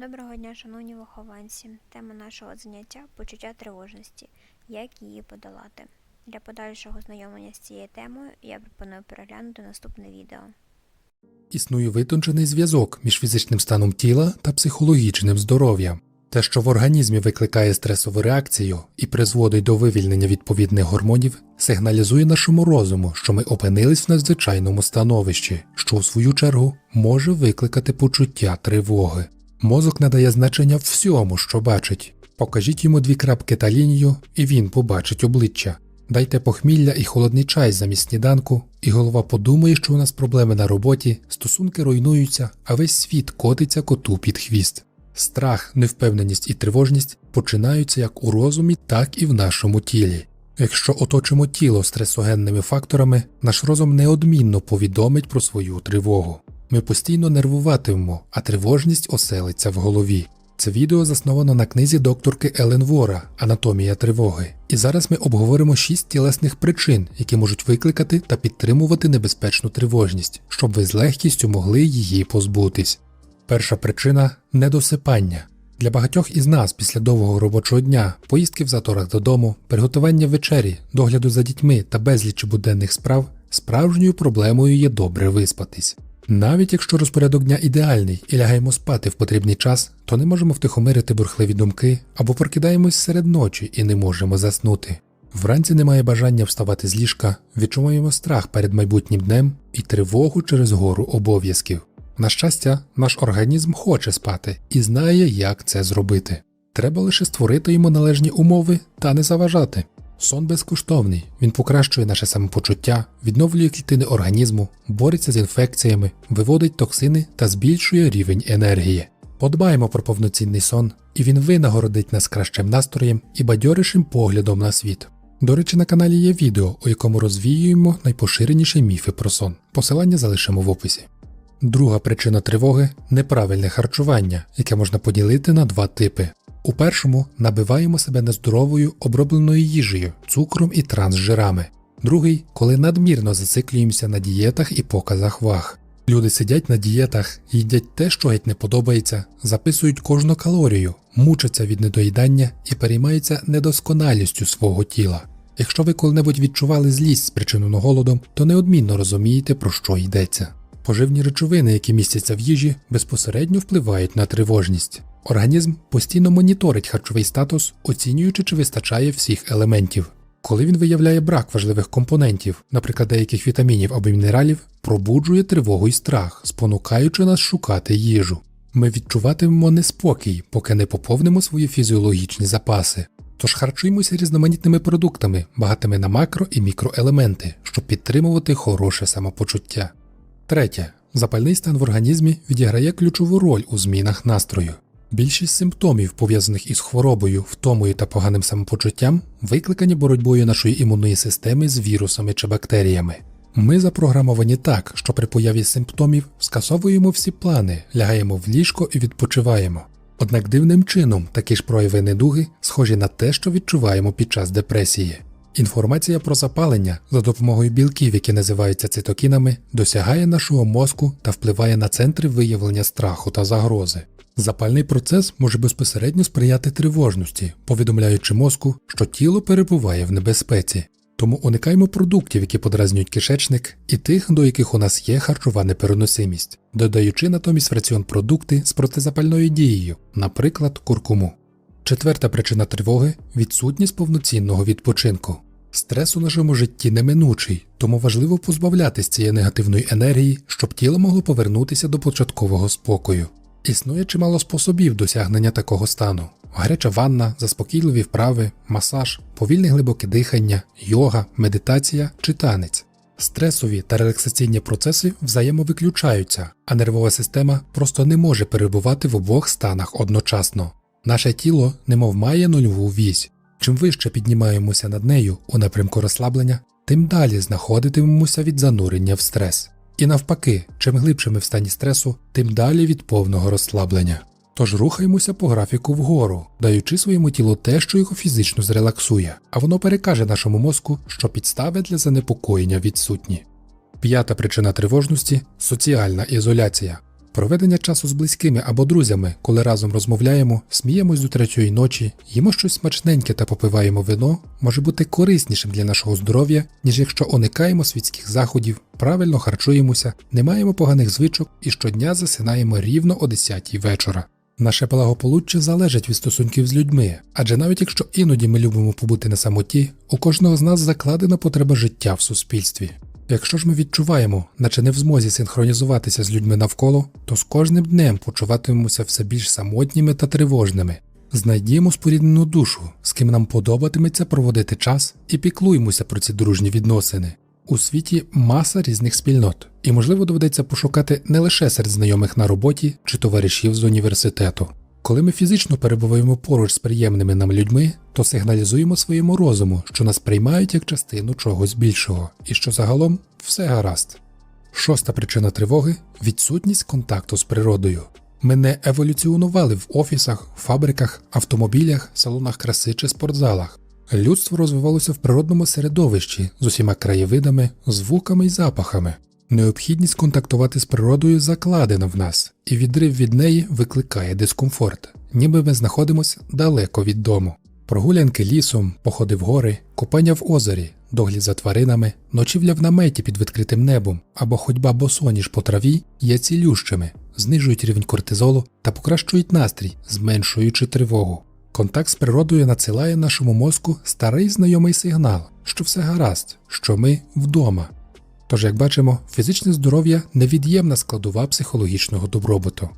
Доброго дня, шановні вихованці. Тема нашого заняття почуття тривожності. Як її подолати. Для подальшого знайомлення з цією темою я пропоную переглянути наступне відео. Існує витончений зв'язок між фізичним станом тіла та психологічним здоров'ям. Те, що в організмі викликає стресову реакцію і призводить до вивільнення відповідних гормонів, сигналізує нашому розуму, що ми опинились в надзвичайному становищі, що у свою чергу може викликати почуття тривоги. Мозок надає значення всьому, що бачить. Покажіть йому дві крапки та лінію, і він побачить обличчя. Дайте похмілля і холодний чай замість сніданку, і голова подумає, що у нас проблеми на роботі, стосунки руйнуються, а весь світ котиться коту під хвіст. Страх, невпевненість і тривожність починаються як у розумі, так і в нашому тілі. Якщо оточимо тіло стресогенними факторами, наш розум неодмінно повідомить про свою тривогу. Ми постійно нервуватимемо, а тривожність оселиться в голові. Це відео засновано на книзі докторки Елен Вора Анатомія тривоги. І зараз ми обговоримо шість тілесних причин, які можуть викликати та підтримувати небезпечну тривожність, щоб ви з легкістю могли її позбутись. Перша причина недосипання. Для багатьох із нас після довгого робочого дня, поїздки в заторах додому, приготування вечері, догляду за дітьми та безлічі буденних справ справжньою проблемою є добре виспатись. Навіть якщо розпорядок дня ідеальний і лягаємо спати в потрібний час, то не можемо втихомирити бурхливі думки або прокидаємось серед ночі і не можемо заснути. Вранці немає бажання вставати з ліжка, відчуваємо страх перед майбутнім днем і тривогу через гору обов'язків. На щастя, наш організм хоче спати і знає, як це зробити. Треба лише створити йому належні умови та не заважати. Сон безкоштовний, він покращує наше самопочуття, відновлює клітини організму, бореться з інфекціями, виводить токсини та збільшує рівень енергії. Подбаємо про повноцінний сон, і він винагородить нас кращим настроєм і бадьорішим поглядом на світ. До речі, на каналі є відео, у якому розвіюємо найпоширеніші міфи про сон. Посилання залишимо в описі. Друга причина тривоги неправильне харчування, яке можна поділити на два типи. У першому набиваємо себе нездоровою обробленою їжею, цукром і трансжирами. Другий, коли надмірно зациклюємося на дієтах і показах ваг. Люди сидять на дієтах, їдять те, що геть не подобається, записують кожну калорію, мучаться від недоїдання і переймаються недосконалістю свого тіла. Якщо ви коли-небудь відчували злість спричинену голодом, то неодмінно розумієте, про що йдеться. Поживні речовини, які містяться в їжі, безпосередньо впливають на тривожність. Організм постійно моніторить харчовий статус, оцінюючи, чи вистачає всіх елементів. Коли він виявляє брак важливих компонентів, наприклад, деяких вітамінів або мінералів, пробуджує тривогу і страх, спонукаючи нас шукати їжу. Ми відчуватимемо неспокій, поки не поповнимо свої фізіологічні запаси. Тож харчуємося різноманітними продуктами, багатими на макро і мікроелементи, щоб підтримувати хороше самопочуття. Третє. Запальний стан в організмі відіграє ключову роль у змінах настрою. Більшість симптомів, пов'язаних із хворобою, втомою та поганим самопочуттям, викликані боротьбою нашої імунної системи з вірусами чи бактеріями. Ми запрограмовані так, що при появі симптомів скасовуємо всі плани, лягаємо в ліжко і відпочиваємо. Однак дивним чином такі ж прояви недуги схожі на те, що відчуваємо під час депресії. Інформація про запалення за допомогою білків, які називаються цитокінами, досягає нашого мозку та впливає на центри виявлення страху та загрози. Запальний процес може безпосередньо сприяти тривожності, повідомляючи мозку, що тіло перебуває в небезпеці. Тому уникаємо продуктів, які подразнюють кишечник, і тих, до яких у нас є харчова непереносимість, додаючи натомість в раціон продукти з протизапальною дією, наприклад, куркуму. Четверта причина тривоги відсутність повноцінного відпочинку. Стрес у нашому житті неминучий, тому важливо позбавлятись цієї негативної енергії, щоб тіло могло повернутися до початкового спокою. Існує чимало способів досягнення такого стану: гаряча ванна, заспокійливі вправи, масаж, повільне глибоке дихання, йога, медитація чи танець. Стресові та релаксаційні процеси взаємовиключаються, а нервова система просто не може перебувати в обох станах одночасно. Наше тіло немов має нульову вісь. Чим вище піднімаємося над нею у напрямку розслаблення, тим далі знаходитимемося від занурення в стрес. І навпаки, чим глибше ми в стані стресу, тим далі від повного розслаблення. Тож рухаємося по графіку вгору, даючи своєму тілу те, що його фізично зрелаксує, а воно перекаже нашому мозку, що підстави для занепокоєння відсутні. П'ята причина тривожності соціальна ізоляція. Проведення часу з близькими або друзями, коли разом розмовляємо, сміємось до третьої ночі, їмо щось смачненьке та попиваємо вино, може бути кориснішим для нашого здоров'я, ніж якщо уникаємо світських заходів, правильно харчуємося, не маємо поганих звичок і щодня засинаємо рівно о 10 вечора. Наше благополуччя залежить від стосунків з людьми, адже навіть якщо іноді ми любимо побути на самоті, у кожного з нас закладена потреба життя в суспільстві. Якщо ж ми відчуваємо, наче не в змозі синхронізуватися з людьми навколо, то з кожним днем почуватимемося все більш самотніми та тривожними. Знайдімо споріднену душу, з ким нам подобатиметься проводити час, і піклуємося про ці дружні відносини. У світі маса різних спільнот, і можливо доведеться пошукати не лише серед знайомих на роботі чи товаришів з університету. Коли ми фізично перебуваємо поруч з приємними нам людьми, то сигналізуємо своєму розуму, що нас приймають як частину чогось більшого, і що загалом все гаразд. Шоста причина тривоги відсутність контакту з природою. Ми не еволюціонували в офісах, фабриках, автомобілях, салонах краси чи спортзалах. Людство розвивалося в природному середовищі з усіма краєвидами, звуками й запахами. Необхідність контактувати з природою закладена в нас, і відрив від неї викликає дискомфорт, ніби ми знаходимося далеко від дому. Прогулянки лісом, походи в гори, купання в озері, догляд за тваринами, ночівля в наметі під відкритим небом або ходьба босоніж по траві є цілющими, знижують рівень кортизолу та покращують настрій, зменшуючи тривогу. Контакт з природою надсилає нашому мозку старий знайомий сигнал, що все гаразд, що ми вдома. Тож, як бачимо, фізичне здоров'я невід'ємна складова психологічного добробуту.